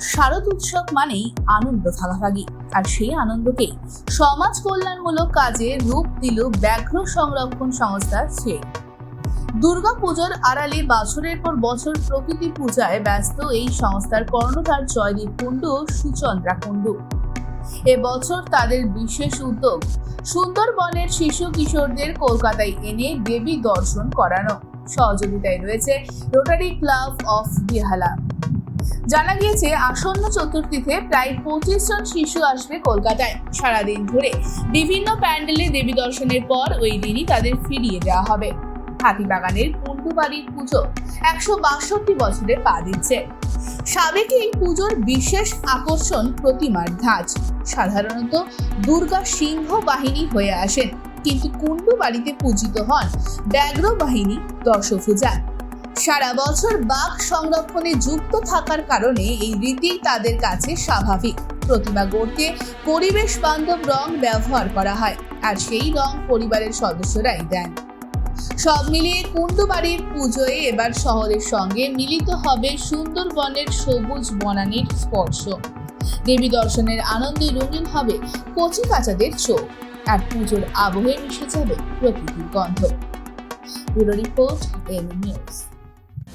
শারদ উৎসব মানেই আনন্দ ভাগাভাগি আর সেই আনন্দকে সমাজ কল্যাণমূলক কাজে রূপ দিল ব্যাঘ্র সংরক্ষণ সংস্থা সে দুর্গা পুজোর আড়ালে বছরের পর বছর প্রকৃতি পূজায় ব্যস্ত এই সংস্থার কর্ণধার জয়দীপ কুণ্ডু ও সুচন্দ্রা কুণ্ডু। এবছর তাদের বিশেষ উদ্যোগ সুন্দরবনের শিশু কিশোরদের কলকাতায় এনে দেবী দর্শন করানো। সহযোগিতায় রয়েছে রোটারি ক্লাব অফ বিহালা জানা গিয়েছে, আসন্ন চতুর্থীতে প্রায় পঁচিশ জন শিশু আসবে কলকাতায় সারাদিন ধরে। বিভিন্ন প্যান্ডেলে দেবী দর্শনের পর ওই দিনই তাদের ফিরিয়ে দেওয়া হবে। হাতিবাগানের পুজো একশো বাষট্টি বছরে পা দিচ্ছে। সাবেক এই পুজোর বিশেষ আকর্ষণ প্রতিমার ধাঁচ। সাধারণত দুর্গা সিংহ বাহিনী হয়ে আসেন, কিন্তু কুণ্ডু বাড়িতে পূজিত হন ব্যাঘ্র বাহিনী দশভুজা সারা বছর বাঘ সংরক্ষণে যুক্ত থাকার কারণে এই রীতি তাদের কাছে স্বাভাবিক। প্রতিমা গড়তে পরিবেশ বান্ধব রং ব্যবহার করা হয়, আর সেই রং পরিবারের সদস্যরাই দেন। সব মিলিয়ে কুণ্ডুবাড়ির পুজোয় এবার শহরের সঙ্গে মিলিত হবে সুন্দরবনের সবুজ বনানীর স্পর্শ। দেবী দর্শনের আনন্দে রঙিন হবে কচি কাচাদের চোখ, আর পুজোর আবহে মিশে যাবে প্রকৃতির গন্ধ। Bureau report M news.